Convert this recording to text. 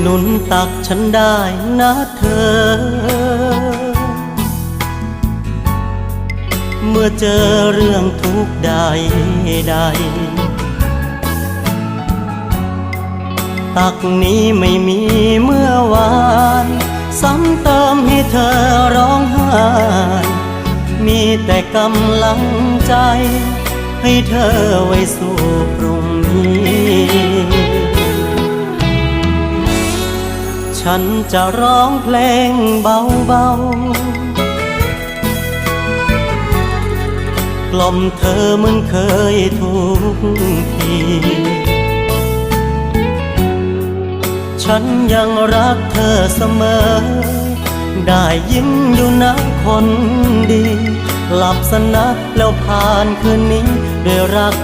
หนุนตักฉันได้นะเธอ เมื่อเจอเรื่องทุกข์ใดใด ตักนี้ไม่มีเมื่อวานซ้ำเติมให้เธอร้องไห้มีแต่กำลังใจ ให้เธอไว้สู่พรุ่ง ฉันจะร้องเพลงเบาๆ กล่อมเธอเหมือนเคยทุกที ฉันยังรักเธอเสมอ ได้ยิ้มอยู่นะคนดี หลับสนะแล้วผ่านคืนนี้ด้วยรัก